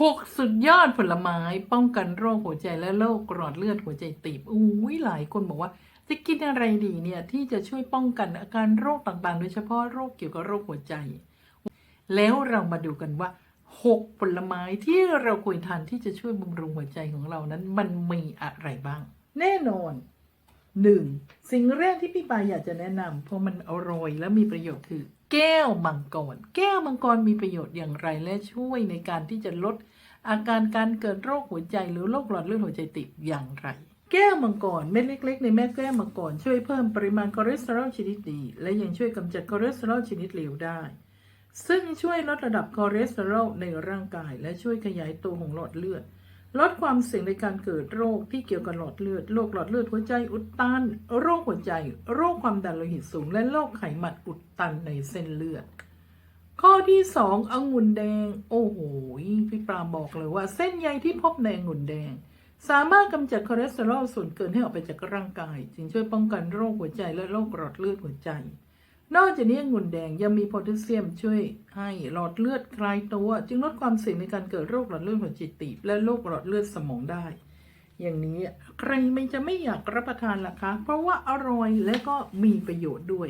หกสุดยอดผลไม้ป้องกันโรคหัวใจและโรคหลอดเลือดหัวใจตีบอุ้ยหลายคนบอกว่า จะกินอะไรดีเนี่ยที่จะช่วยป้องกันอาการโรคต่างๆ โดยเฉพาะโรคเกี่ยวกับโรคหัวใจ แล้วเรามาดูกันว่าหกผลไม้ที่เราควรทานที่จะช่วยบำรุงหัวใจของเรานั้น มันมีอะไรบ้าง แน่นอนหนึ่งสิ่งแรกที่พี่ปายอยากจะแนะนำเพราะมันอร่อยและมีประโยชน์คือ แก้วมังกร แก้วมังกรมีประโยชน์อย่างไรและช่วยในการที่จะลด อาการการเกิดโรคหัวใจหรือโรคหลอดเลือดหัวใจติดอย่างไร แก้วมังกรเม็ดเล็ก ๆ ในแม่แก้วมังกรช่วยเพิ่มปริมาณคอเลสเตอรอลชนิดดี และยังช่วยกำจัดคอเลสเตอรอลชนิดเลวได้ ซึ่งช่วยลดระดับคอเลสเตอรอลในร่างกาย และช่วยขยายตัวของหลอดเลือด ลดความเสี่ยงในการเกิดโรคที่เกี่ยวกับหลอดเลือด โรคหลอดเลือดหัวใจอุดตัน โรคหัวใจ โรคความดันโลหิตสูง และโรคไขมันอุดตันในเส้นเลือด ข้อที่สององุ่นแดง โอ้โห พี่ปราบอกเลยว่า เส้นใยที่พบในองุ่นแดง สามารถกำจัดคอเลสเตอรอลส่วนเกินให้ออกไปจากร่างกาย จึงช่วยป้องกันโรคหัวใจและโรคหลอดเลือดหัวใจ นอกจากนี้องุ่นแดงยังมีโพแทสเซียมช่วยให้หลอดเลือดคลายตัว จึงลดความเสี่ยงในการเกิดโรคหลอดเลือดหัวใจตีบและโรคหลอดเลือดสมองได้ อย่างนี้ใครไม่จะไม่อยากรับประทานล่ะคะ เพราะว่าอร่อยและก็มีประโยชน์ด้วย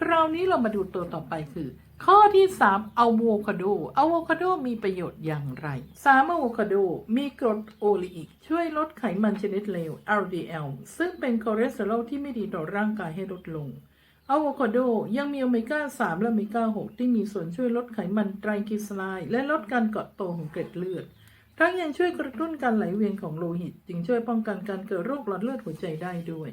คราวนี้เรามาดูตัวต่อไปคือ ข้อที่3อะโวคาโดอะโวคาโดมีประโยชน์อย่างไรสามอะโวคาโดมีกรดโอลีอิกช่วยลดไขมันชนิดเลว LDL ซึ่งเป็นคอเลสเตอรอลที่ไม่ดีต่อร่างกายให้ลดลง อะโวคาโดยังมีโอเมก้า 3 และโอเมก้า 6 ที่มีส่วนช่วยลดไขมันไตรกลีเซอไรด์และลดการเกาะตัวของเกล็ดเลือด ทั้งยังช่วยกระตุ้นการไหลเวียนของโลหิต จึงช่วยป้องกันการเกิดโรคหลอดเลือดหัวใจได้ด้วย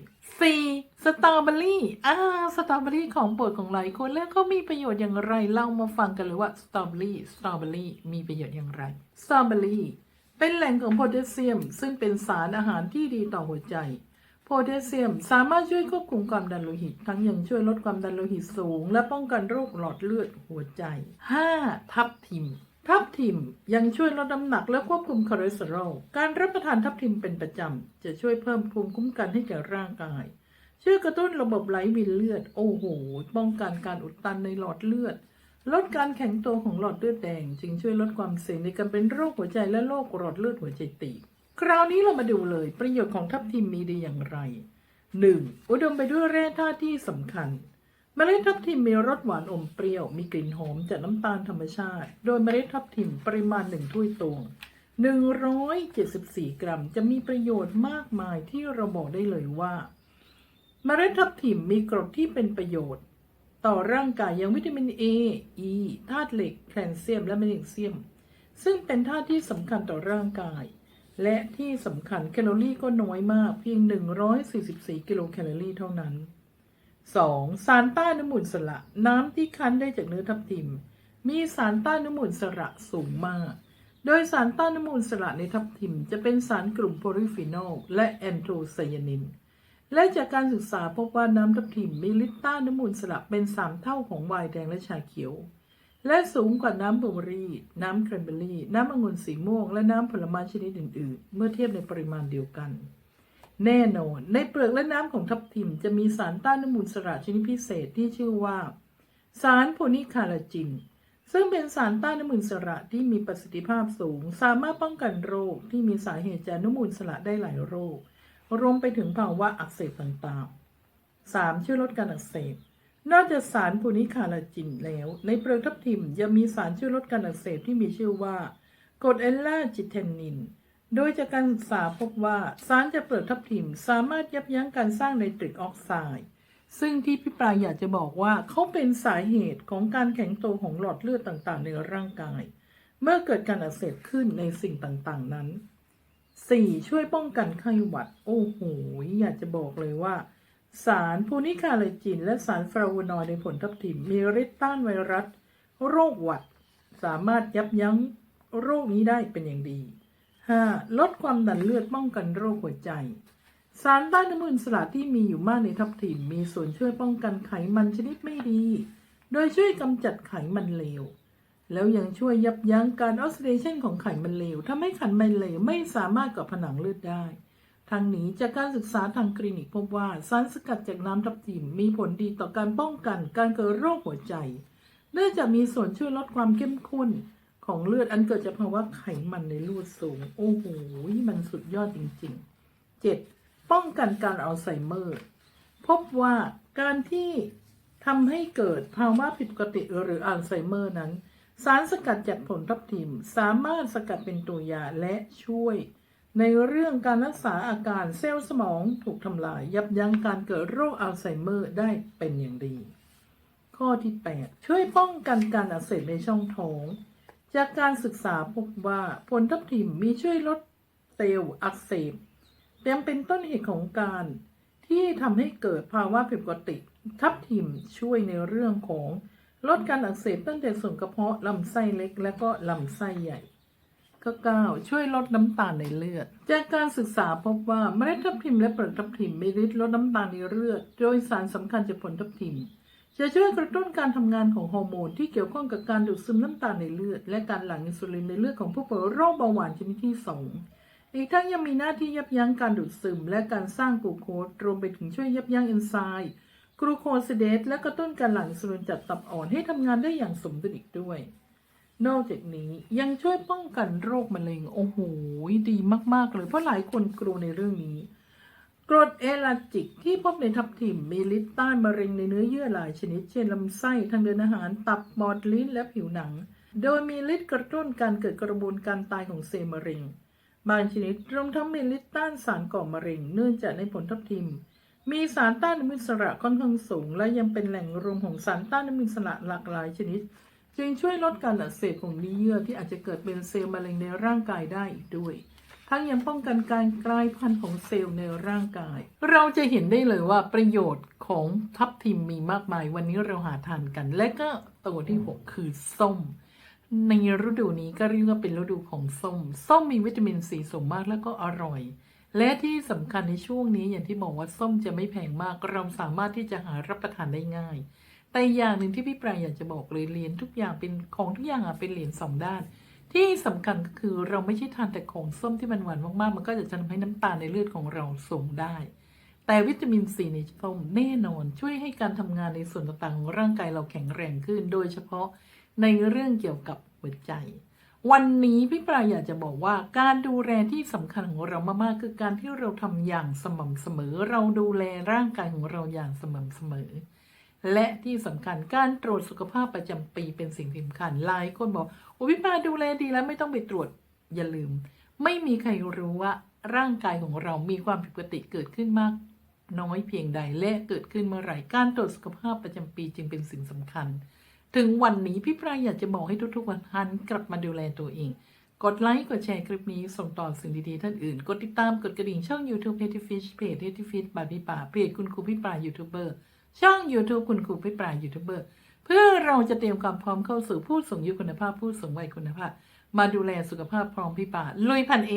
4. สตรอเบอรี่อ่าสตรอเบอรี่ของโปรดของหลายคนแล้วเขามีประโยชน์อย่างไรเล่ามาฟังกันเลยว่าสตรอเบอรี่สตรอเบอรี่มีประโยชน์อย่างไรสตรอเบอรี่เป็นแหล่งของโพแทสเซียม ซึ่งเป็นสารอาหารที่ดีต่อหัวใจ แทสเซียม สามารถช่วยควบคุมความดันโลหิต ทั้งยังช่วยลดความดันโลหิตสูง และป้องกันโรคหลอดเลือดหัวใจ 5. ทับทิมทับทิมยังช่วยลดน้ำหนักและควบคุมคอเลสเตอรอล การรับประทานทับทิมเป็นประจำ จะช่วยเพิ่มภูมิคุ้มกันให้แก่ร่างกาย ช่วยกระตุ้นระบบไหลเวียนเลือด โอ้โห ป้องกันการอุดตันในหลอดเลือด ลดการแข็งตัวของหลอดเลือดแดง จึงช่วยลดความเสี่ยงในการเป็นโรคหัวใจและโรคหลอดเลือดหัวใจตีบ คราวนี้เรามาดูเลยประโยชน์ของทับทิมมีดีอย่างไร 1. อุดมไปด้วยแร่ธาตุที่สำคัญ เมล็ดทับทิมมีรสหวานอมเปรี้ยว มีกลิ่นหอมจากน้ำตาลธรรมชาติ โดยเมล็ดทับทิมปริมาณหนึ่งถ้วยตวง 174 กรัม จะมีประโยชน์มากมายที่เราบอกได้เลยว่า เมล็ดทับทิมมีกรดที่เป็นประโยชน์ ต่อร่างกายอย่างวิตามิน A E ธาตุเหล็กแคลเซียมและแมกนีเซียม ซึ่งเป็นธาตุที่สำคัญต่อร่างกาย และที่สำคัญแคลอรี่ก็น้อยมากเพียง 144 กิโลแคลอรี่เท่านั้น 2. สารต้านอนุมูลสระน้ำที่คั้นได้จากเนื้อทับทิม มีสารต้านอนุมูลสระสูงมาก โดยสารต้านอนุมูลสระในทับทิม จะเป็นสารกลุ่มโพลิฟีนอลและแอนโทไซยานิน และจากการศึกษาพบว่าน้ำทับทิมมีฤทธิ์ต้านอนุมูลสระเป็น 3 เท่าของไวน์แดงและชาเขียว และสูงกว่าน้ำบลูเบอรี่ น้ำแครนเบอร์รี่ น้ำองุ่นสีม่วง และน้ำผลไม้ชนิดอื่น ๆ เมื่อเทียบในปริมาณเดียวกัน แน่นอน ในเปลือกและน้ำของทับทิมจะมีสารต้านอนุมูลสระชนิดพิเศษที่ชื่อว่า สารโพนิคาลาจิน ซึ่งเป็นสารต้านอนุมูลสระที่มีประสิทธิภาพสูง สามารถป้องกันโรคที่มีสาเหตุจากอนุมูลสระได้หลายโรค รวมไปถึงภาวะอักเสบต่างๆ 3. ช่วยลดการอักเสบ นอกจากสารโพนิคาลาจินแล้ว ในเปลือกทับทิมยังมีสารช่วยลดการอักเสบที่มีชื่อว่ากรดเอลลาจิเทนนิน โดยจากการศึกษาพบว่าสารจากเปลือกทับทิมสามารถยับยั้งการสร้างไนตริกออกไซด์ซึ่งที่พี่ปลายอยากจะบอกว่าเขาเป็นสาเหตุของการแข็งตัวของหลอดเลือดต่างๆ ในร่างกาย เมื่อเกิดการอักเสบขึ้นในสิ่งต่างๆนั้น 4. ช่วยป้องกันไข้หวัด โอ้โห อยากจะบอกเลยว่า สารพูนิคาเลจิน และสารฟลาวนอยในผลทับทิมมีฤทธิ์ต้านไวรัส โรคหวัด สามารถยับยั้งโรคนี้ได้เป็นอย่างดี 5. ลดความดันเลือดป้องกันโรคหัวใจ สารต้านอนุมูลสระที่มีอยู่มากในทับทิมมีส่วนช่วยป้องกันไขมันชนิดไม่ดี โดยช่วยกำจัดไขมันเลว แล้วยังช่วยยับยั้งการออกซิเดชันของไขมันเลวทำให้ไขมันเลวไม่สามารถเกาะผนังเลือดได้ ทางนี้จากการศึกษาทางคลินิกพบว่าสารสกัดจากน้ำทับทิมมีผลดีต่อการป้องกันการเกิดโรคหัวใจเนื่องจากมีส่วนช่วยลดความเข้มข้นของเลือดอันเกิดจากภาวะไขมันในเลือดสูง โอ้โห มันสุดยอดจริงๆเจ็ดป้องกันการอัลไซเมอร์ พบว่าการที่ทำให้เกิดภาวะผิดปกติหรืออัลไซเมอร์นั้น สารสกัดจากผลทับทิมสามารถสกัดเป็นตัวยาและช่วย ในเรื่องการรักษาอาการเซลล์สมองถูกทำลาย ยับยั้งการเกิดโรคอัลไซเมอร์ได้เป็นอย่างดี ข้อที่ 8 ช่วยป้องกันการอักเสบในช่องท้อง จากการศึกษาพบว่าผลทับทิมมีช่วยลดเซลล์อักเสบยังเป็นต้นเหตุของการที่ทำให้เกิดภาวะผิดปกติ ทับทิมช่วยในเรื่องของลดการอักเสบตั้งแต่ส่วนกระเพาะลำไส้เล็ก และก็ลำไส้ใหญ่ ข้อ9ช่วยลดน้ำตาลในเลือด จากการศึกษาพบว่าเมล็ดทับทิมและเปลือกทับทิมมีฤทธิ์ลดน้ำตาลในเลือด โดยสารสำคัญจากผลทับทิม จะช่วยกระตุ้นการทำงานของฮอร์โมนที่เกี่ยวข้องกับการดูดซึมน้ำตาลในเลือด และการหลั่งอินซูลินในเลือดของผู้ป่วยโรคเบาหวานชนิดที่สองอีกทั้งยังมีหน้าที่ยับยั้งการดูดซึม และการสร้างกลูโคสรวมไปถึงช่วยยับยั้งเอนไซม์กลูโคซิเดสและกระตุ้นการหลั่งอินซูลินจากตับอ่อนให้ทำงานได้อย่างสมดุลอีกด้วย นอกจากนี้ยังช่วยป้องกันโรคมะเร็งโอ้โหดีมาก ๆ เลยเพราะหลายคนกลัวในเรื่องนี้ กรดเอลาจิกที่พบในทับทิมมีฤทธิ์ต้านมะเร็งในเนื้อเยื่อหลายชนิด เช่นลำไส้ทางเดินอาหารตับปอดลิ้นและผิวหนัง โดยมีฤทธิ์กระตุ้นการเกิดกระบวนการตายของเซลล์มะเร็ง บางชนิดรวมทั้งมีฤทธิ์ต้านสารก่อมะเร็ง เนื่องจากในผลทับทิม มีสารต้านอนุมูลอิสระค่อนข้างสูง และยังเป็นแหล่งรวมของสารต้านอนุมูลอิสระหลากหลายชนิด จึงช่วยลดการอักเสบของเนื้อเยื่อที่อาจจะเกิดเป็นเซลล์มะเร็งในร่างกายได้อีกด้วย ทั้งยังป้องกันการกลายพันธุ์ของเซลล์ในร่างกาย เราจะเห็นได้เลยว่าประโยชน์ของทับทิมมีมากมาย วันนี้เราหาทานกัน และก็ตัวที่ 6 คือส้ม ในฤดูนี้ก็เรียกว่าเป็นฤดูของส้ม ส้มมีวิตามินซีสูงมากแล้วก็อร่อย และที่สำคัญในช่วงนี้อย่างที่บอกว่าส้มจะไม่แพงมาก เราสามารถที่จะหารับประทานได้ง่าย แต่อย่างหนึ่งที่พี่ปรายอยากจะบอกเลยเหรียญทุกอย่างเป็นของทุกอย่างอะเป็นเหรียญสองด้าน ที่สำคัญก็คือเราไม่ใช่ทานแต่ของส้มที่มันหวานมากๆ มันก็จะทำให้น้ำตาลในเลือดของเราสูงได้ แต่วิตามินซีในส้มแน่นอนช่วยให้การทำงานในส่วนต่างๆของร่างกายเราแข็งแรงขึ้น โดยเฉพาะในเรื่องเกี่ยวกับหัวใจ วันนี้พี่ปรายอยากจะบอกว่าการดูแลที่สำคัญของเรามากๆคือการที่เราทำอย่างสม่ำเสมอ เราดูแลร่างกายของเราอย่างสม่ำเสมอ และที่สำคัญการตรวจสุขภาพประจำปีเป็นสิ่งสำคัญหลายคนบอกโอ้พี่ปาดูแลดีแล้วไม่ต้องไปตรวจอย่าลืม ไม่มีใครรู้ว่าร่างกายของเรามีความผิดปกติเกิดขึ้นมาก น้อยเพียงใดและเกิดขึ้นเมื่อไหร่การตรวจสุขภาพประจำปีจึงเป็นสิ่งสำคัญ ถึงวันนี้พี่ปรายอยากจะบอกให้ทุกๆวันหันกลับมาดูแลตัวเอง กดไลค์กดแชร์คลิปนี้ส่งต่อสิ่งดีๆท่านอื่น กดติดตามกดกระดิ่งช่อง YouTube p e t y Fish เพจ p e t y Fish บายพี่ป่าเพจคุณครูพี่ป่ายูทูบเบอร์ ช่อง YouTube คุณครูพี่ปรายูทูบเบอร์เพื่อเราจะเตรียมความพร้อมเข้าสู่ผู้สูงอายุคุณภาพผู้สูงวัยคุณภาพ มาดูแลสุขภาพพร้อมพิปาลุยพันเอง